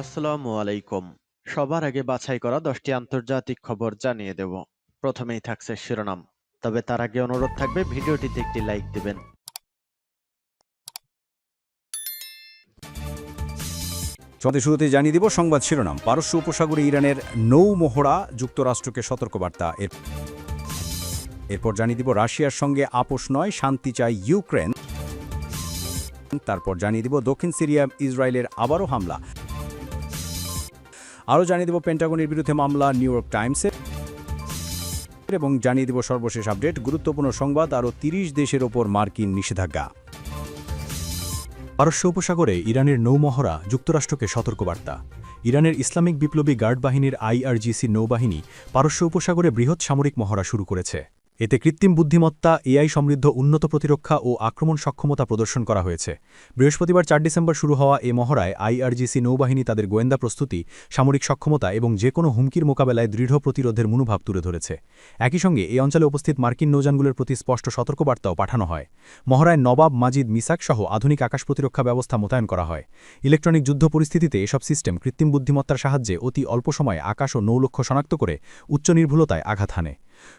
আসসালামু আলাইকুম। সবার আগে বাছাই করা দশটি আন্তর্জাতিক খবর জানিয়ে দেব। প্রথমেই থাকছে শিরোনাম। তবে তার আগে অনুরোধ থাকবে, ভিডিওটিতে একটি লাইক দিবেন। চলতে শুরুতে জানিয়ে দিব সংবাদ শিরোনাম। পারস্য উপসাগরে ইরানের নৌ মহড়া যুক্তরাষ্ট্রকে সতর্কবার্তা। এর এরপর জানিয়ে দিব রাশিয়ার সঙ্গে আপোষ নয়, শান্তি চায় ইউক্রেন। তারপর জানিয়ে দিব দক্ষিণ সিরিয়া ইসরায়েলের আবারও হামলা। আরও জানিয়ে দেব পেন্টাগনের বিরুদ্ধে মামলা নিউ ইয়র্ক টাইমসের এবং জানিয়ে দেব সর্বশেষ আপডেট, গুরুত্বপূর্ণ সংবাদ, আরও তিরিশ দেশের ওপর মার্কিন নিষেধাজ্ঞা। পারস্য উপসাগরে ইরানের নৌমহড়া যুক্তরাষ্ট্রকে সতর্কবার্তা। ইরানের ইসলামিক বিপ্লবী গার্ড বাহিনীর আইআরজিসি নৌবাহিনী পারস্য উপসাগরে বৃহৎ সামরিক মহড়া শুরু করেছে। এতে কৃত্রিম বুদ্ধিমত্তা, এআই সমৃদ্ধ, উন্নত প্রতিরক্ষা ও আক্রমণ সক্ষমতা প্রদর্শন করা হয়েছে। বৃহস্পতিবার চার ডিসেম্বর শুরু হওয়া এ মহড়ায় আইআরজিসি নৌবাহিনী তাদের গোয়েন্দা প্রস্তুতি, সামরিক সক্ষমতা এবং যে কোনো হুমকির মোকাবেলায় দৃঢ় প্রতিরোধের মনোভাব তুলে ধরেছে। একই সঙ্গে এই অঞ্চলে উপস্থিত মার্কিন নৌযানগুলোর প্রতি স্পষ্ট সতর্কবার্তাও পাঠানো হয়। মহড়ায় নবাব মাজিদ মিসাক সহ আধুনিক আকাশ প্রতিরক্ষা ব্যবস্থা মোতায়েন করা হয়। ইলেকট্রনিক যুদ্ধ পরিস্থিতিতে এসব সিস্টেম কৃত্রিম বুদ্ধিমত্তার সাহায্যে অতি অল্প সময়ে আকাশ ও নৌলক্ষ্য শনাক্ত করে উচ্চ নির্ভুলতায় আঘাত হানে।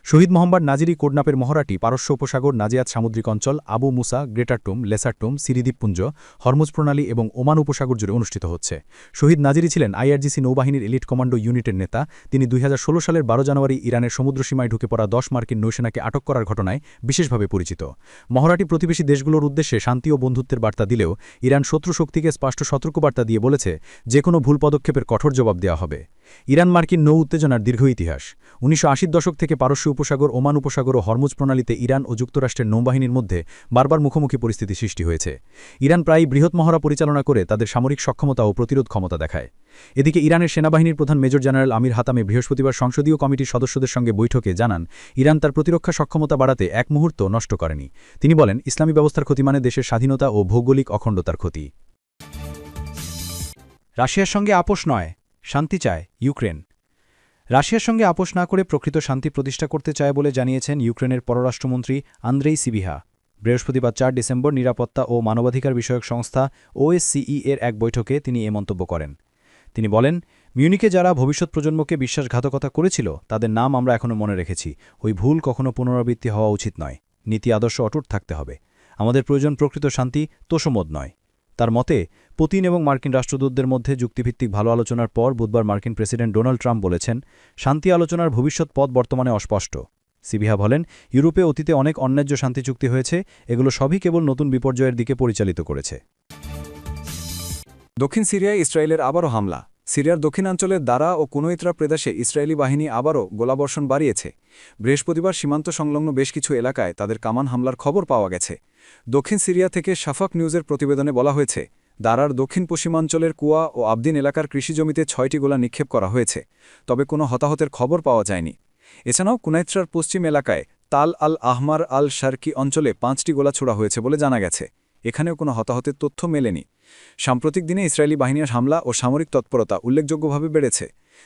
শহীদ মোহাম্মদ নাজিরি কোডনাপের মহড়াটি পারস্য উপসাগর নাজিয়াত সামুদ্রিক অঞ্চল, আবু মুসা গ্রেটারটুম লেসারটুম সিরিদ্বীপপুঞ্জ হরমুজ প্রণালী এবং ওমান উপসাগর জুড়ে অনুষ্ঠিত হচ্ছে। শহীদ নাজিরি ছিলেন আইআরজিসি নৌবাহিনীর এলিট কমান্ডো ইউনিটের নেতা। তিনি দুই হাজার ষোলো সালের বারো জানুয়ারি ইরানের সমুদ্রসীমায় ঢুকে পড়া দশ মার্কিন নৌসেনাকে আটক করার ঘটনায় বিশেষভাবে পরিচিত। মহড়াটি প্রতিবেশী দেশগুলোর উদ্দেশ্যে শান্তি ও বন্ধুত্বের বার্তা দিলেও ইরান শত্রু শক্তিকে স্পষ্ট সতর্কবার্তা দিয়ে বলেছে যে কোনো ভুল পদক্ষেপের কঠোর জবাব দেওয়া হবে। ইরান মার্কিন নৌ উত্তেজনার দীর্ঘ ইতিহাস। উনিশশো আশি দশক থেকে পারস্য উপসাগর, ওমান উপসাগর ও হরমুজ প্রণালীতে ইরান ও যুক্তরাষ্ট্রের নৌবাহিনীর মধ্যে বারবার মুখোমুখি পরিস্থিতি সৃষ্টি হয়েছে। ইরান প্রায় বৃহৎ মহড়া পরিচালনা করে তাদের সামরিক সক্ষমতা ও প্রতিরোধ ক্ষমতা দেখায়। এদিকে ইরানের সেনাবাহিনীর প্রধান মেজর জেনারেল আমির হাতামে বৃহস্পতিবার সংসদীয় কমিটির সদস্যদের সঙ্গে বৈঠকে জানান, ইরান তার প্রতিরক্ষা সক্ষমতা বাড়াতে এক মুহূর্ত নষ্ট করেনি। তিনি বলেন, ইসলামী ব্যবস্থার ক্ষতি মানে দেশের স্বাধীনতা ও ভৌগোলিক অখণ্ডতার ক্ষতি। রাশিয়ার সঙ্গে আপোষ নয়, শান্তি চায় ইউক্রেন। রাশিয়ার সঙ্গে আপোষ না করে প্রকৃত শান্তি প্রতিষ্ঠা করতে চায় বলে জানিয়েছেন ইউক্রেনের পররাষ্ট্রমন্ত্রী আন্দ্রেই সিবিহা। বৃহস্পতিবার চার ডিসেম্বর নিরাপত্তা ও মানবাধিকার বিষয়ক সংস্থা ওএসসিই এর এক বৈঠকে তিনি এ মন্তব্য করেন। তিনি বলেন মিউনিকে যারা ভবিষ্যৎ প্রজন্মকে বিশ্বাসঘাতকতা করেছিল, তাদের নাম আমরা এখনও মনে রেখেছি। ওই ভুল কখনও পুনরাবৃত্তি হওয়া উচিত নয়। নীতি আদর্শ অটুট থাকতে হবে। আমাদের প্রয়োজন প্রকৃত শান্তি, তোষমোদ নয়। তার মতে, পুতিন এবং মার্কিন রাষ্ট্রদূতদের মধ্যে যুক্তিভিত্তিক ভালো আলোচনার পর বুধবার মার্কিন প্রেসিডেন্ট ডোনাল্ড ট্রাম্প বলেছেন, শান্তি আলোচনার ভবিষ্যৎ পথ বর্তমানে অস্পষ্ট। সিবিহা বলেন, ইউরোপে অতীতে অনেক অন্যায্য শান্তি চুক্তি হয়েছে, এগুলো সবই কেবল নতুন বিপর্যয়ের দিকে পরিচালিত করেছে। দক্ষিণ সিরিয়ায় ইসরায়েলের আবারও হামলা। সিরিয়ার দক্ষিণাঞ্চলের দারা ও কুনৈত্রা প্রদেশে ইসরায়েলি বাহিনী আবারও গোলাবর্ষণ বাড়িয়েছে। বৃহস্পতিবার সীমান্ত সংলগ্ন বেশ কিছু এলাকায় তাদের কামান হামলার খবর পাওয়া গেছে। দক্ষিণ সিরিয়া থেকে সাফাক নিউজের প্রতিবেদনে বলা হয়েছে, দারার দক্ষিণ পশ্চিমাঞ্চলের কুয়া ও আবদিন এলাকার কৃষিজমিতে ছয়টি গোলা নিক্ষেপ করা হয়েছে, তবে কোনো হতাহতের খবর পাওয়া যায়নি। এছাড়াও কুনাইত্রার পশ্চিম এলাকায় তাল আল আহমার আল শার্কি অঞ্চলে পাঁচটি গোলা ছোড়া হয়েছে বলে জানা গেছে। এখানেও কোনো হতাহতের তথ্য মেলেনি। সাম্প্রতিক দিনে ইসরায়েলি বাহিনীর হামলা ও সামরিক তৎপরতা উল্লেখযোগ্যভাবে বেড়েছে।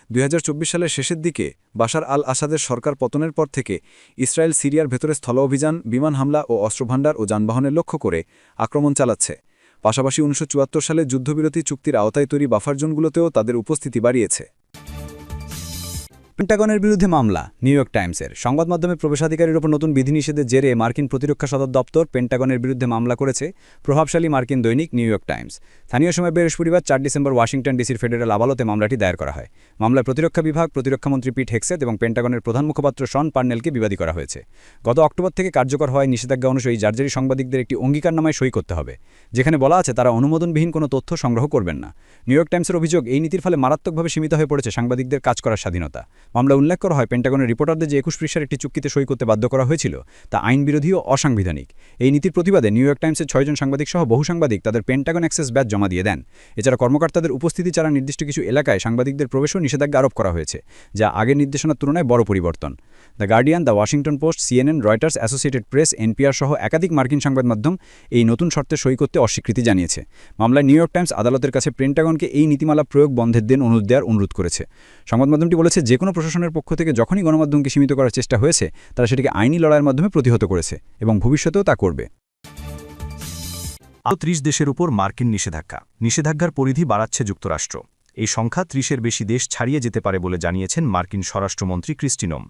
দুই হাজার চব্বিশ সালের শেষের দিকে বাশার আল আসাদের সরকার পতনের পর থেকে ইসরায়েল সিরিয়ার ভেতরে স্থল অভিযান, বিমান হামলা ও অস্ত্রভাণ্ডার ও যানবাহনের লক্ষ্য করে আক্রমণ চালাচ্ছে। পাশাপাশি উনিশশো চুয়াত্তর সালে যুদ্ধবিরতি চুক্তির আওতায় তৈরি বাফার জোনগুলোতেও তাদের উপস্থিতি বাড়িয়েছে। পেন্টাগনের বিরুদ্ধে মামলা, নিউ ইয়র্ক টাইমসের। সংবাদ মাধ্যমে প্রবেশাধিকারীর ওপর নতুন বিধিনিষেধের জেরে মার্কিন প্রতিরক্ষা সদর দপ্তর পেন্টাগনের বিরুদ্ধে মামলা করেছে প্রভাবশালী মার্কিন দৈনিক নিউ ইয়র্ক টাইমস। স্থানীয় সময় বৃহস্পতিবার চার ডিসেম্বর ওয়াশিংটন ডিসির ফেডারেল আদালতে মামলাটি দায়ের করা হয়। মামলায় প্রতিরক্ষা বিভাগ প্রতিরক্ষামন্ত্রী পিট হেক্সেত এবং পেন্টাগনের প্রধান মুখপাত্র শন পার্নেলকে বিবাদী করা হয়েছে। গত অক্টোবর থেকে কার্যকর হওয়ায় নিষেধাজ্ঞা অনুযায়ী জার্জারি সাংবাদিকদের একটি অঙ্গীকারনামায় সই করতে হবে। যেখানে বলা আছে, তারা অনুমোদনবিহীন কোনো তথ্য সংগ্রহ করবেন না। নিউ ইয়র্ক টাইমসের অভিযোগ এই নীতির ফলে মারাত্মকভাবে সীমিত হয়ে পড়েছে সাংবাদিকদের কাজ করার স্বাধীনতা। মামলা উল্লেখ করা হয় পেন্টাগনের রিপোর্টারদের যে একুশ পৃষ্ঠার একটি চুক্তিতে সই করতে বাধ্য করা হয়েছিল, তা আইন বিরোধী ও অসাংবিধানিক। এই নীতির প্রতিবাদে নিউ ইয়র্ক টাইমসের ছয়জন সাংবাদিক সহ বহু সাংবাদিক তাদের পেন্টাগন অ্যাক্সেস ব্যাচ জমা দিয়ে দেন। এছাড়া কর্মকর্তাদের উপস্থিতি ছাড়া নির্দিষ্ট কিছু এলাকায় সাংবাদিকদের প্রবেশও নিষেধাজ্ঞা আরোপ করা হয়েছে, যা আগের নির্দেশনার তুলনায় বড় পরিবর্তন। The Guardian, the Washington Post, CNN, Reuters, Associated Press, NPR সহ একাধিক মার্কিন সংবাদ মাধ্যম এই নতুন শর্তে সই করতে অস্বীকৃতি জানিয়েছে। মামলায় নিউ ইয়র্ক টাইমস আদালতের কাছে পেন্টাগনকে এই নীতিমালা প্রয়োগ বন্ধের দিন অনুরোধ দেওয়ার অনুরোধ করেছে। সংবাদ মাধ্যমটি বলেছে, যে কোনো প্রশাসনের পক্ষ থেকে যখনই গণমাধ্যমকে সীমিত করার চেষ্টা হয়েছে, তারা সেটিকে আইনি লড়াইয়ের মাধ্যমে প্রতিহত করেছে এবং ভবিষ্যতেও তা করবে। আরও ত্রিশ দেশের উপর মার্কিন নিষেধাজ্ঞা। নিষেধাজ্ঞার পরিধি বাড়াচ্ছে যুক্তরাষ্ট্র। এই সংখ্যা ত্রিশের বেশি দেশ ছাড়িয়ে যেতে পারে বলে জানিয়েছেন মার্কিন স্বরাষ্ট্রমন্ত্রী ক্রিস্টিনোম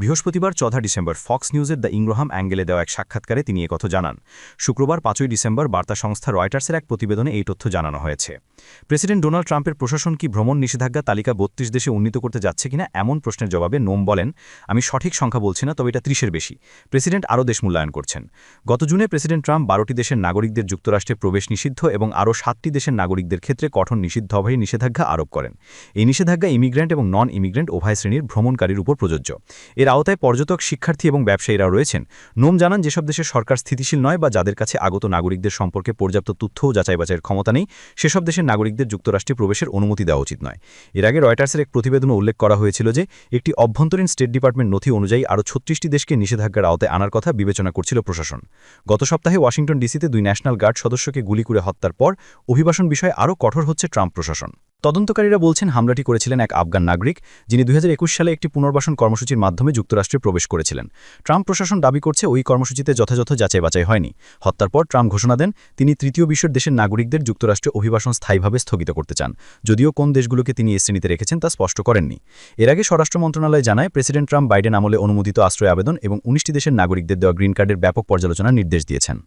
বৃহস্পতিবার চৌঠা ডিসেম্বর ফক্স নিউজের দ্য ইংগ্রহাম অ্যাঙ্গেলে দেওয়া এক সাক্ষাৎকারে তিনি একথা জানান। শুক্রবার পাঁচই ডিসেম্বর বার্তা সংস্থা রয়টার্সের এক প্রতিবেদনে এই তথ্য জানানো হয়েছে। প্রেসিডেন্ট ডোনাল্ড ট্রাম্পের প্রশাসন কি ভ্রমণ নিষেধাজ্ঞা তালিকা বত্রিশ দেশে উন্নীত করতে যাচ্ছে কিনা এমন প্রশ্নের জবাবে নোম বলেন, আমি সঠিক সংখ্যা বলছি না, তবে এটা ত্রিশের বেশি। প্রেসিডেন্ট আরও দেশ মূল্যায়ন করছেন। গত জুনে প্রেসিডেন্ট ট্রাম্প বারোটি দেশের নাগরিকদের যুক্তরাষ্ট্রে প্রবেশ নিষিদ্ধ এবং আরও সাতটি দেশের নাগরিকদের ক্ষেত্রে কঠোর নিষিদ্ধ নিষিদ্ধভাবে নিষেধাজ্ঞা আরোপ করেন। এই নিষেধাজ্ঞা ইমিগ্র্যান্ট এবং নন ইমিগ্র্যান্ট উভয় শ্রেণির ভ্রমণকারীর উপর প্রযোজ্য। এর আওতায় পর্যটক, শিক্ষার্থী এবং ব্যবসায়ীরা রয়েছেন। নোম জানান, যেসব দেশের সরকার স্থিতিশীল নয় বা যাদের কাছে আগত নাগরিকদের সম্পর্কে পর্যাপ্ত তথ্য ও যাচাই বাছাইয়ের ক্ষমতা নেই, সেসব দেশের নাগরিকদের যুক্তরাষ্ট্রে প্রবেশের অনুমতি দেওয়া উচিত নয়। এর আগে রয়টার্সের এক প্রতিবেদনে উল্লেখ করা হয়েছিল যে, একটি অভ্যন্তরীণ স্টেট ডিপার্টমেন্ট নথি অনুযায়ী আরও ছত্রিশটি দেশকে নিষেধাজ্ঞার আওতায় আনার কথা বিবেচনা করছিল প্রশাসন। গত সপ্তাহে ওয়াশিংটন ডিসিতে দুই ন্যাশনাল গার্ড সদস্যকে গুলি করে হত্যার পর অভিবাসন বিষয়ে আরও কঠোর হচ্ছে ট্রাম্প প্রশাসন। তদন্তকারীরা বলছেন হামলাটি করেছিলেন এক আফগান নাগরিক, যিনি দু হাজার একুশ সালে একটি পুনর্বাসন কর্মসূচির মাধ্যমে যুক্তরাষ্ট্রে প্রবেশ করেছিলেন। ট্রাম্প প্রশাসন দাবি করছে ওই কর্মসূচিতে যথাযথ যাচাই বাছাই হয়নি। হত্যার পর ট্রাম্প ঘোষণা দেন, তিনি তৃতীয় বিশ্বের দেশের নাগরিকদের যুক্তরাষ্ট্রে অভিবাসন স্থায়ীভাবে স্থগিত করতে চান। যদিও কোন দেশগুলোকে তিনি এ শ্রেণীতে রেখেছেন তা স্পষ্ট করেননি। এর আগে স্বরাষ্ট্র মন্ত্রণালয় জানায়, প্রেসিডেন্ট ট্রাম্প বাইডেন আমলে অনুমোদিত আশ্রয় আবেদন এবং উনিশটি দেশের নাগরিকদের দেওয়া গ্রিন কার্ডের ব্যাপক পর্যালোচনার নির্দেশ দিয়েছেন।